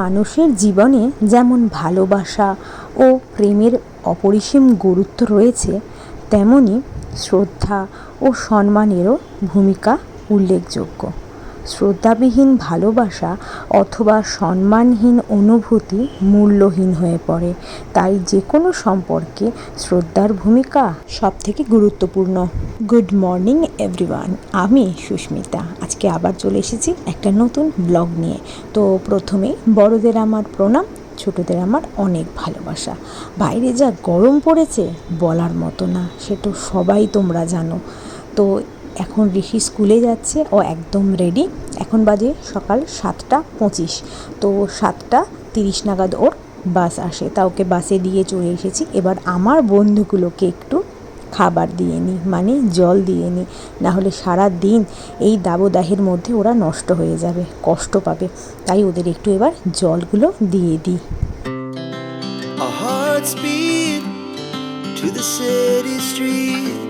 মানুষের জীবনে যেমন ভালোবাসা ও প্রেমের অপরিসীম গুরুত্ব রয়েছে, তেমনি শ্রদ্ধা ও সম্মানেরও ভূমিকা উল্লেখযোগ্য। শ্রদ্ধাবিহীন ভালোবাসা অথবা সম্মানহীন অনুভূতি মূল্যহীন হয়ে পড়ে। তাই যে কোনো সম্পর্কে শ্রদ্ধার ভূমিকা সবথেকে গুরুত্বপূর্ণ। Good morning, everyone. আমি সুস্মিতা। আজকে আবার চলে এসেছি একটা নতুন ব্লগ নিয়ে। তো প্রথমে বড়দের আমার প্রণাম, ছোটদের আমার অনেক ভালোবাসা। বাইরে যা গরম পড়েছে বলার মতো না, সে তো সবাই তোমরা জানো। তো এখন ঋষি স্কুলে যাচ্ছে ও একদম রেডি এখন বাজে সকাল সাতটা পঁচিশ। তো সাতটা তিরিশ নাগাদ ওর বাস আসে। তা ওকে বাসে দিয়ে চলে এসেছি। এবার আমার বন্ধুগুলোকে একটু খাবার দিয়ে নিই মানে জল দিয়ে নিই নাহলে সারা দিন এই দাবদাহের মধ্যে ওরা নষ্ট হয়ে যাবে, কষ্ট পাবে। তাই ওদের একটু এবার জলগুলো দিয়ে দিই to the city streets.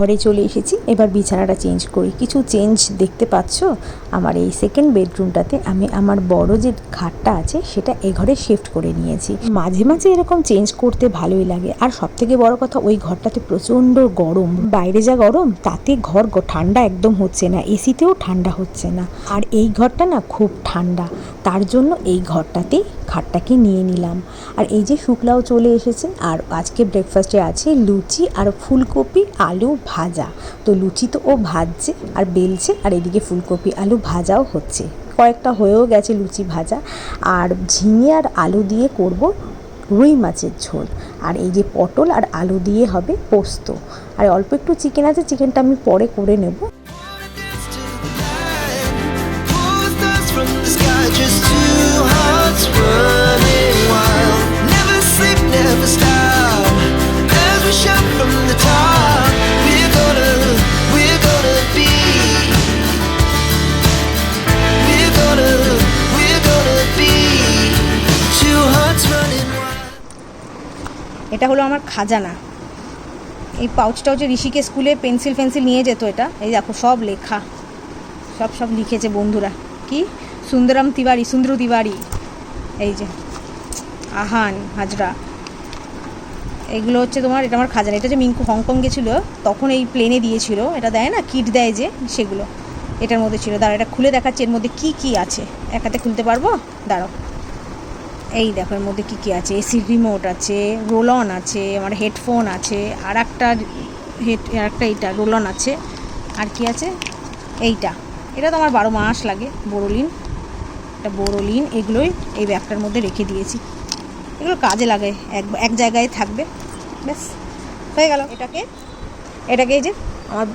ঘরে চলে এসেছি। এবার বিছানাটা চেঞ্জ করি। কিছু চেঞ্জ দেখতে পাচ্ছ? আমার এই সেকেন্ড বেডরুমটাতে আমি আমার বড় যে খাটটা আছে, সেটা এ ঘরে শিফট করে নিয়েছি। মাঝে মাঝে এরকম চেঞ্জ করতে ভালোই লাগে। আর সব থেকে বড় কথা, ওই ঘরটাতে প্রচণ্ড গরম। বাইরে যা গরম, তাতে ঘর ঠান্ডা একদম হচ্ছে না। এসিতেও ঠান্ডা হচ্ছে না। আর এই ঘরটা না খুব ঠান্ডা। তার জন্য এই ঘরটাতেই খাটটাকে নিয়ে নিলাম। আর এই যে শুক্লাও চলে এসেছে। আর আজকে ব্রেকফাস্টে আছে লুচি আর ফুলকপি আলু ভাজা। তো লুচি তো ও ভাজছে আর বেলছে আর এদিকে ফুলকপি আলু ভাজাও হচ্ছে। কয়েকটা হয়েও গেছে লুচি ভাজা। আর ঝিঙে আর আলু দিয়ে করব রুই মাছের ঝোল। আর এই যে পটল আর আলু দিয়ে হবে পোস্ত। আর অল্প একটু চিকেন আছে চিকেনটা আমি পরে করে নেব। এটা হলো আমার খাজানা। এই পাউচটাও যে ঋষিকে স্কুলে পেন্সিল ফেন্সিল নিয়ে যেত এটা, এই দেখো সব লেখা। সব সব লিখেছে বন্ধুরা। কি? সুন্দরম তিওয়ারি, সুন্দর তিওয়ারি। এই যে, আহান, হাজরা। এগুলো হচ্ছে তোমার, এটা আমার খাজানা। এটা যে মিঙ্কু হংকং গেছিল, তখন এই প্লেনে দিয়েছিল। এটা দেয় না? কিট দেয় যে, সেগুলো। এটার মধ্যে ছিল। দাঁড়া এটা খুলে দেখাচ্ছে। এর মধ্যে কি কি আছে? একাতে খুলতে পারব? দাঁড়াও। এই দেখো, এর মধ্যে কী কী আছে? এসির রিমোট আছে রোল অন আছে, আমার হেডফোন আছে, আর একটা হেড, আর একটা এইটা, রোলন আছে। আর কি আছে? এইটা। এটা তো আমার বারো মাস লাগে, বোরোলিন। একটা বোরোলিন, এগুলোই এই ব্যাগটার মধ্যে রেখে দিয়েছি। এগুলো কাজে লাগে, এক এক জায়গায় থাকবে। ব্যাস, হয়ে গেল। এটাকে এটাকে এই যে আমার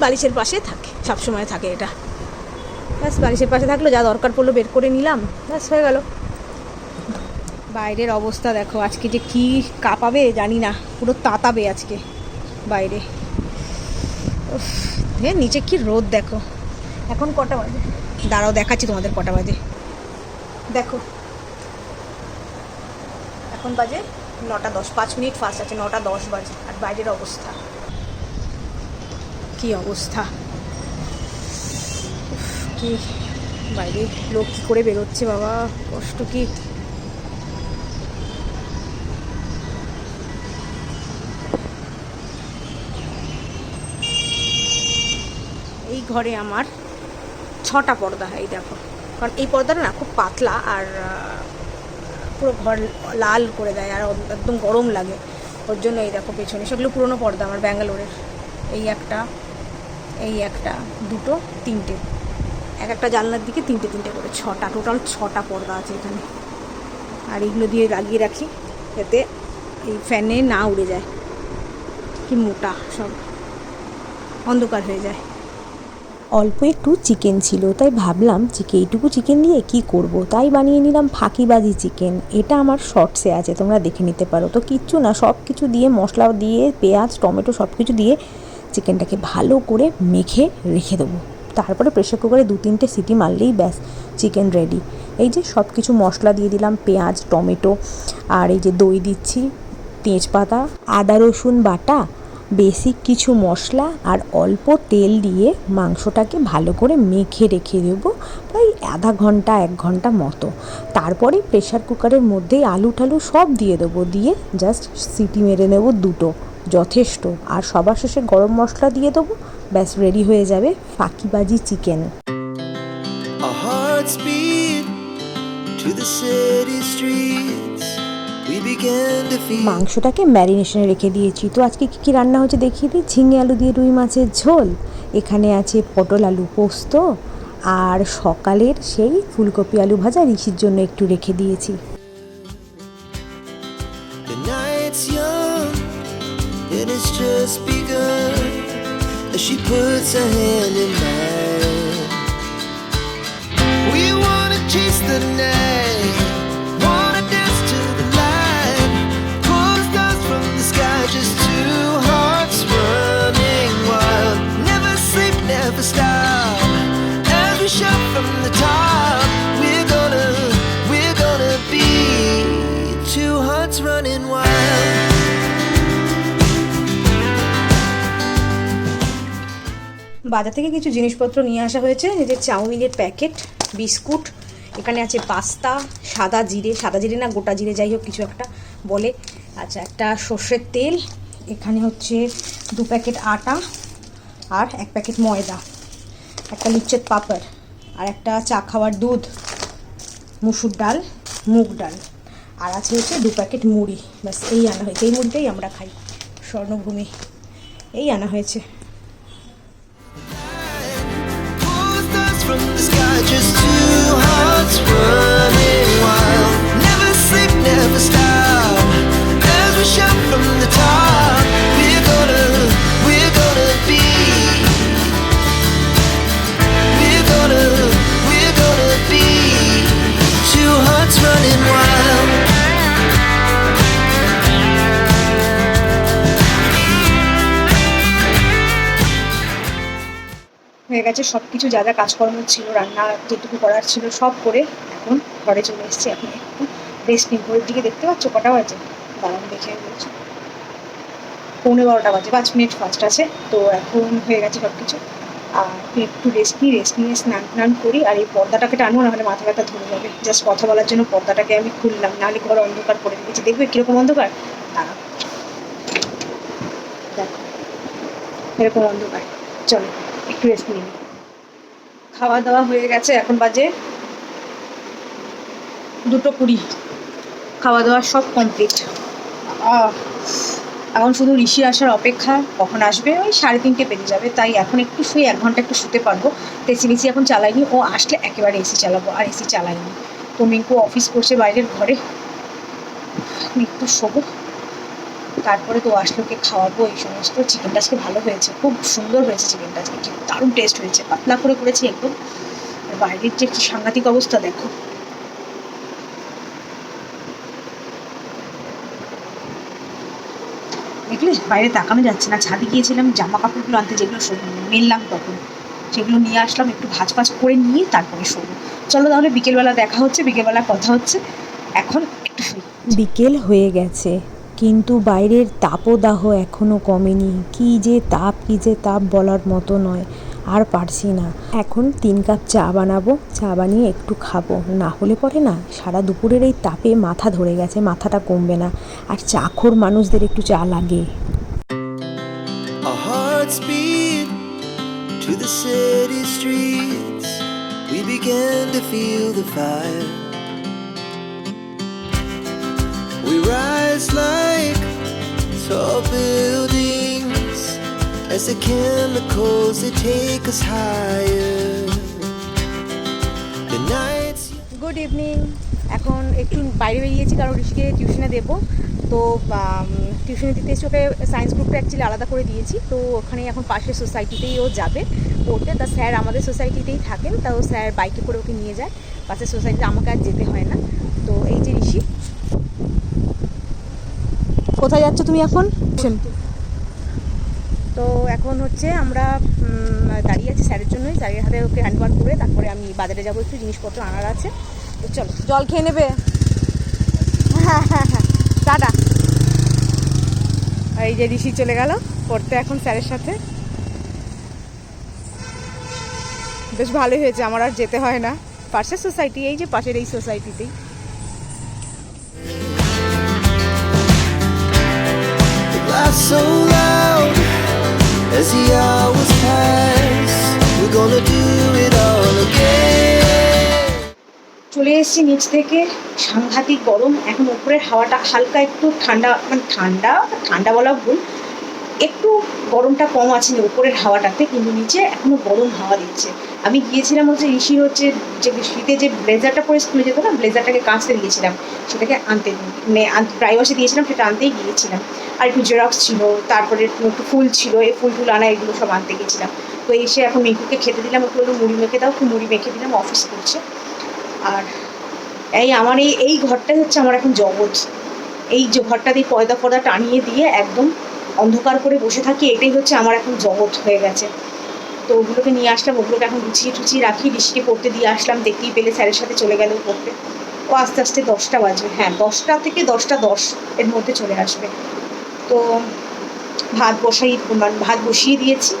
বালিশের পাশে থাকে, সবসময় থাকে এটা। ব্যাস, বালিশের পাশে থাকল, যা দরকার পড়ল বের করে নিলাম। ব্যাস, হয়ে গেল। বাইরের অবস্থা দেখো, আজকে যে কি কাঁপাবে জানি না, পুরো তাতাবে আজকে বাইরে। এ নিচে কি রোদ দেখো। এখন কটা বাজে? দাঁড়াও, দেখাচ্ছি তোমাদের কটা বাজে। দেখো, এখন বাজে নটা দশ, পাঁচ মিনিট ফার্স্ট আছে, নটা দশ বাজে, আর বাইরের অবস্থা। কি অবস্থা? কি বাইরে লোক কী করে বেরোচ্ছে বাবা, কষ্ট কি? ঘরে আমার ছটা পর্দা এই দেখো। কারণ এই পর্দাটা না খুব পাতলা আর পুরো ঘর লাল করে দেয় আর একদম গরম লাগে। ওর জন্য এই দেখো পেছনে সেগুলো পুরনো পর্দা আমার ব্যাঙ্গালোরের। এই একটা এই একটা, দুটো, তিনটে। এক একটা জানলার দিকে তিনটে তিনটে করে, ছটা, টোটাল ছটা পর্দা আছে এখানে। আর এইগুলো দিয়ে লাগিয়ে রাখি, যাতে এই ফ্যানে না উড়ে যায়। কি মোটা সব, অন্ধকার হয়ে যায়। অল্প একটু চিকেন ছিল, তাই ভাবলাম যে এইটুকু চিকেন দিয়ে কি করব? তাই বানিয়ে নিলাম ফাঁকিবাজি চিকেন এটা আমার শর্টসে আছে, তোমরা দেখে নিতে পারো। তো কিচ্ছু না সব কিছু দিয়ে, মশলা দিয়ে, পেঁয়াজ, টমেটো সব কিছু দিয়ে চিকেনটাকে ভালো করে মেখে রেখে দেবো। তারপরে প্রেশার কুকারে দু তিনটে সিটি মারলেই ব্যাস চিকেন রেডি এই যে সব কিছু মশলা দিয়ে দিলাম, পেঁয়াজ, টমেটো, আর এই যে দই দিচ্ছি, তেজপাতা, আদা, রসুন বাটা বেসিক কিছু মশলা আর অল্প তেল দিয়ে মাংসটাকে ভালো করে মেখে রেখে দেবো প্রায় আধা ঘণ্টা, এক ঘণ্টা মতো। তারপরে প্রেশার কুকারের মধ্যেই আলু টালু সব দিয়ে দেবো, দিয়ে জাস্ট সিটি মেরে নেব দুটো, যথেষ্ট। আর সবার শেষে গরম মশলা দিয়ে দেবো, ব্যাস রেডি হয়ে যাবে ফাঁকিবাজি chicken to the city streets. মাংসটাকে ম্যারিনেশনে রেখে দিয়েছি। তো আজকে কী কী রান্না হচ্ছে দেখিয়ে দিই? ঝিঙে আলু দিয়ে রুই মাছের ঝোল। এখানে আছে পটল আলু পোস্ত। আর সকালের সেই ফুলকপি আলু ভাজা ঋষির জন্য একটু রেখে দিয়েছি। She puts her hand in mine, বাজার থেকে কিছু জিনিসপত্র নিয়ে আসা হয়েছে। এই যে চাউমিনের প্যাকেট, বিস্কুট, এখানে আছে পাস্তা, সাদা জিরে সাদা জিরে না, গোটা জিরে, যাই হোক, কিছু একটা বলে। আচ্ছা একটা সর্ষের তেল, এখানে হচ্ছে দু প্যাকেট আটা আর এক প্যাকেট ময়দা, একটা লিচ্ছের পাপড় আর একটা চা খাওয়ার দুধ, মুসুর ডাল, মুগ ডাল আর আছে হচ্ছে দু প্যাকেট মুড়ি। ব্যাস, এই আনা হয়েছে। এই মুড়িটাই আমরা খাই। স্বর্ণভূমি, এই আনা হয়েছে। just Never stop. হয়ে গেছে সব কিছু যা যা কাজকর্ম ছিল, রান্না যেটুকু করার ছিল সব করে এখন ঘরে চলে এসেছি। এখন একটু রেস্ট নিই। দিকে দেখতে পাচ্ছ কটা বাজে? দাঁড়ান, দেখে বলছি। পৌনে বারোটা বাজে, পাঁচ মিনিট ফার্স্ট আছে। তো এখন হয়ে গেছে সব কিছু আর একটু রেস্ট নিই রেস্ট নিয়ে স্নান টান করি আর এই পর্দাটাকে টানবো নাহলে মাথা ব্যথা ধরে যাবে। জাস্ট কথা বলার জন্য পর্দাটাকে আমি খুললাম, নাহলে ঘর অন্ধকার করে দিয়েছি। দেখবে কীরকম অন্ধকার? দাঁড়া দেখো, এরকম অন্ধকার। চলো। রেস্ট নিই। খাওয়া দাওয়া হয়ে গেছে, এখন বাজে দুটো কুড়ি। খাওয়া দাওয়া সব কমপ্লিট এখন শুধু ঋষি আসার অপেক্ষা, কখন আসবে? ওই সাড়ে তিনটে বেজে যাবে, তাই এখন একটু শুয়ে, এক ঘণ্টা একটু শুতে পারব। এসি মেসি এখন চালাইনি, ও আসলে একেবারে এসি চালাবো, আর এসি চালাইনি। তো মিঙ্কু অফিস করছে বাইরের ঘরে। একটু শোবো। তারপরে তো আসলে ওকে খাওয়াবো, এই সমস্ত চিকেনটা আজকে ভালো হয়েছে, খুব সুন্দর হয়েছে চিকেনটা আজকে দারুণ টেস্ট হয়েছে, পাতলা করে করেছি একদম। বাইরের যে কি সাংঘাতিক অবস্থা, দেখো। দেখলে বাইরে তাকানো যাচ্ছে না, ছাদে গিয়েছিলাম জামা কাপড়গুলো আনতে যেগুলো মেললাম তখন। সেগুলো নিয়ে আসলাম, একটু ভাজ ভাজ করে নিয়ে তারপরে শোবো। চলো তাহলে বিকেলবেলা দেখা হচ্ছে, বিকেলবেলা কথা হচ্ছে, এখন একটু বিকেল হয়ে গেছে। কিন্তু বাইরের তাপদাহ এখনও কমেনি। কি যে তাপ, কি যে তাপ বলার মতো নয়, আর পারছি না। এখন তিন কাপ চা বানাবো, চা বানিয়ে একটু খাব। না হলে পরে না, সারা দুপুরের এই তাপে মাথা ধরে গেছে, মাথাটা কমবে না। আর চাখোর মানুষদের একটু চা লাগে। To the city streets. We began to feel the fire. We rise like tall buildings as the chemicals, they take us higher. The nights. Good evening এখন একটু বাইরে বেরিয়েছি, কারণ ঋষিকে টিউশনে দেবো। তো টিউশনে দিতে এসে ওকে সায়েন্স গ্রুপটা অ্যাকচুয়ালি আলাদা করে দিয়েছি। তো ওখানে এখন পাশের সোসাইটিতেই ও যাবে। পড়তে তা স্যার আমাদের সোসাইটিতেই থাকেন, তাও স্যার বাইকে করে ওকে নিয়ে যায়। পাশের সোসাইটিতে আমাকে আর যেতে হয় না। তো এই যে ঋষি কোথায় যাচ্ছ তুমি এখন? তো এখন হচ্ছে আমরা দাঁড়িয়ে আছি স্যারের জন্যই। স্যারের হাতে ওকে হ্যান্ড ওয়ার করে তারপরে আমি বাজারে যাব একটু জিনিসপত্র আনার আছে। তো চলো। জল খেয়ে নেবে? হ্যাঁ হ্যাঁ হ্যাঁ টাটা এই যে ঋষি চলে গেল পড়তে এখন স্যারের সাথে। বেশ ভালোই হয়েছে আমার আর যেতে হয় না। পাশের সোসাইটি এই যে পাশের এই সোসাইটিতেই The so loud as the hours pass. We're gonna do it all again. চলে এসেছি নিচ থেকে সাংঘাতিক গরম এখন উপরের হাওয়াটা হালকা একটু ঠান্ডা মানে ঠান্ডা ঠান্ডা বলা ভুল একটু গরমটা কম আছে উপরের হাওয়াটাতে, কিন্তু নিচে এখনও গরম হাওয়া দিচ্ছে। আমি গিয়েছিলাম হচ্ছে ঋষি হচ্ছে যে শীতে যে ব্লেজারটা পরে স্কুলে যেত না, ব্লেজারটাকে কাচতে দিয়েছিলাম। সেটাকে আনতে মানে প্রাইভাসে দিয়েছিলাম, সেটা আনতেই গিয়েছিলাম। আর একটু জেরক্স ছিল, তারপরে একটু ফুল ছিল, এই ফুল টুল আনা, এগুলো সব আনতে গেছিলাম তো এসে এখন মেঘুকে খেতে দিলাম একটু হলো মুড়ি মেখে দাও, একটু মুড়ি মেখে দিলাম, অফিস করছে। আর এই আমার এই এই ঘরটাই হচ্ছে আমার এখন জগৎ। এই যে ঘরটা দিয়ে পয়দা পর্দা টানিয়ে দিয়ে একদম অন্ধকার করে বসে থাকি, এটাই হচ্ছে আমার এখন জগৎ হয়ে গেছে। তো ওগুলোকে নিয়ে আসলাম, ওগুলোকে এখন গুছিয়ে টুছিয়ে রাখি ঋষিকে পড়তে দিয়ে আসলাম, দেখতেই পেলে স্যারের সাথে চলে গেল পড়তে। ও আস্তে আস্তে দশটা বাজবে হ্যাঁ দশটা থেকে দশটা দশ এর মধ্যে চলে আসবে। তো ভাত বসাই মানে ভাত বসিয়ে দিয়েছি,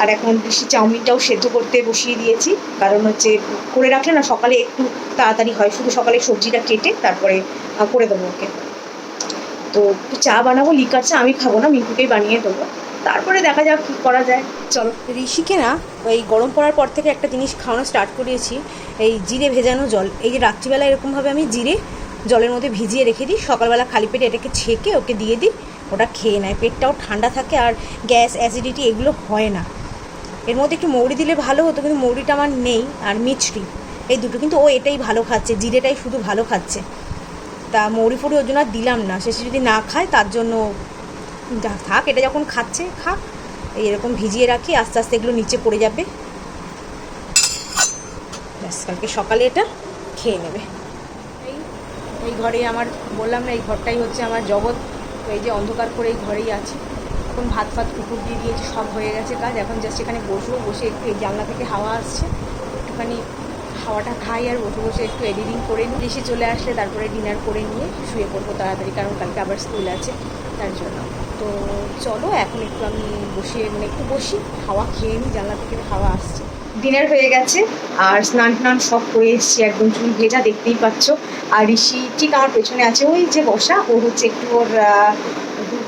আর এখন বেশি চাউমিনটাও সেদ্ধ করতে বসিয়ে দিয়েছি। কারণ হচ্ছে করে রাখলে না সকালে একটু তাড়াতাড়ি হয়, শুধু সকালে সবজিটা কেটে তারপরে করে দেবো ওকে। তো চা বানাবো, লিকার চা আমি খাব না মিন্টুকেই বানিয়ে দেবো। তারপরে দেখা যাক কী করা যায়। চলো। ঋষিকে না এই গরম পড়ার পর থেকে একটা জিনিস খাওয়ানো স্টার্ট করিয়েছি, এই জিরে ভেজানো জল। এই যে রাত্রিবেলা এরকমভাবে আমি জিরে জলের মধ্যে ভিজিয়ে রেখে দিই, সকালবেলা খালি পেটে এটাকে ছেঁকে ওকে দিয়ে দিই, ওটা খেয়ে নেয়। পেটটাও ঠান্ডা থাকে আর গ্যাস অ্যাসিডিটি এগুলো হয় না। এর মধ্যে একটু মৌরি দিলে ভালো হতো, কিন্তু মৌরিটা আমার নেই আর মিছরি এই দুটো কিন্তু ও এটাই ভালো খাচ্ছে, জিরেটাই শুধু ভালো খাচ্ছে। তা মৌরি ফুড়ি ওর জন্য দিলাম না। শেষে যদি না খায়, তার জন্য থাক, এটা যখন খাচ্ছে খাক এরকম ভিজিয়ে রাখি, আস্তে আস্তে এগুলো নিচে পড়ে যাবে। ব্যাস, কালকে সকালে এটা খেয়ে নেবে। এই এই ঘরে আমার বললাম না, এই ঘরটাই হচ্ছে আমার জগৎ। এই যে অন্ধকার করে এই ঘরেই আছে। এখন ভাত ফাত কুকুর দিয়ে দিয়েছি, সব হয়ে গেছে কাজ। এখন জাস্ট এখানে বসবো, বসে একটু এই জানলা থেকে হাওয়া আসছে। একটুখানি হাওয়াটা খাই আর বসে বসে একটু এডিটিং করে নিই। এসে চলে আসলে তারপরে ডিনার করে নিয়ে শুয়ে পড়ব তাড়াতাড়ি, কারণ কালকে আবার স্কুল আছে, তার জন্য। তো চলো, এখন একটু আমি বসে মানে একটু বসি হাওয়া খেয়ে নিই, জানলা থেকে হাওয়া আসছে। ডিনার হয়ে গেছে, আর স্নান টান সব করে এসেছি, একদম চুল ভেজা, দেখতেই পাচ্ছ। আর ঋষি ঠিক আমার পেছনে আছে, ওই যে বসা, ও হচ্ছে একটু ওর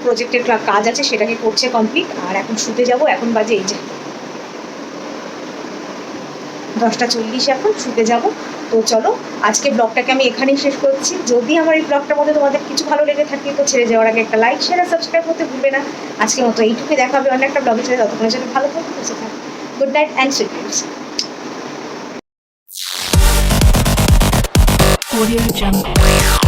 প্রজেক্টের কাজ আছে, সেটাকে করছে কমপ্লিট আর এখন শুতে যাব, এখন বাজে এই যে দশটা চল্লিশ এখন শুতে যাব। তো চলো, আজকে ব্লগটাকে আমি এখানেই শেষ করছি। যদি আমার এই ব্লগটার মধ্যে তোমাদের কিছু ভালো লেগে থাকে, তো ছেড়ে যাওয়ার আগে একটা লাইক শেয়ার সাবস্ক্রাইব করতে ভুলবে না। আজকে মতো এইটুকুই দেখা হবে অন্য একটা ব্লগের সাথে। ততক্ষণের জন্য ভালো থাকবে খুশি থাকবে good night and sweet Audio Jungle.